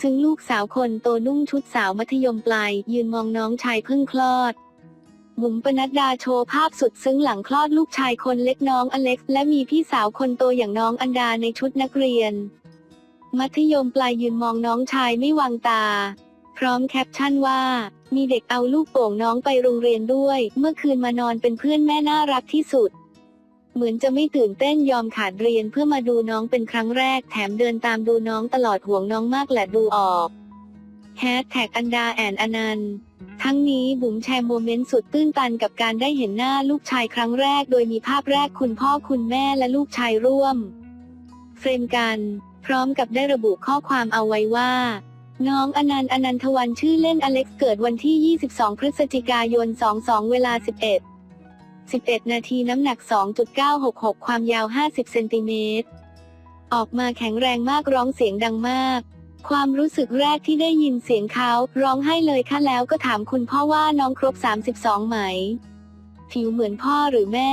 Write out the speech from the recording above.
ซึ่งลูกสาวคนโตนุ่งชุดสาวมัธยมปลาย ยืนมองน้องชายเพิ่งคลอดบุ๋มปนัดดาโชว์ภาพสุดซึ้งหลังคลอดลูกชายคนเล็กน้องอเล็กซ์และมีพี่สาวคนโตอย่างน้องอันดาในชุดนักเรียน มัธยมปลายยืนมองน้องชายไม่วางตา พร้อมแคปชั่นว่า มีเด็กเอาลูกโป่งน้องไปโรงเรียนด้วย เมื่อคืนมานอนเป็นเพื่อนแม่น่ารักที่สุด เหมือนจะไม่ตื่นเต้นยอมขาดเรียนเพื่อมาดูน้องเป็นครั้งแรก แถมเดินตามดูน้องตลอดห่วงน้องมากแหละดูออกแฮชแท็กอันดาแอนอนันต์ทั้งนี้บุ๋มแชร์โมเมนต์สุดตื้นตันกับการได้เห็นหน้าลูกชายครั้งแรก โดยมีภาพแรกคุณพ่อคุณแม่และลูกชายร่วม เฟรมกัน พร้อมกับได้ระบุข้อความเอาไว้ว่า น้องอนันต์อนันทวันชื่อเล่นอเล็กซ์เกิดวันที่ 22 พฤศจิกายน 22 เวลา 11 11 นาทีน้ำหนัก 2.966 ความยาว 50 เซนติเมตร ออกมาแข็งแรงมากร้องเสียงดังมาก ความรู้สึกแรกที่ได้ยินเสียงเขาร้องไห้เลยค่ะแล้วก็ถามคุณพ่อว่าน้องครบ 32 ไหม ผิวเหมือนพ่อหรือแม่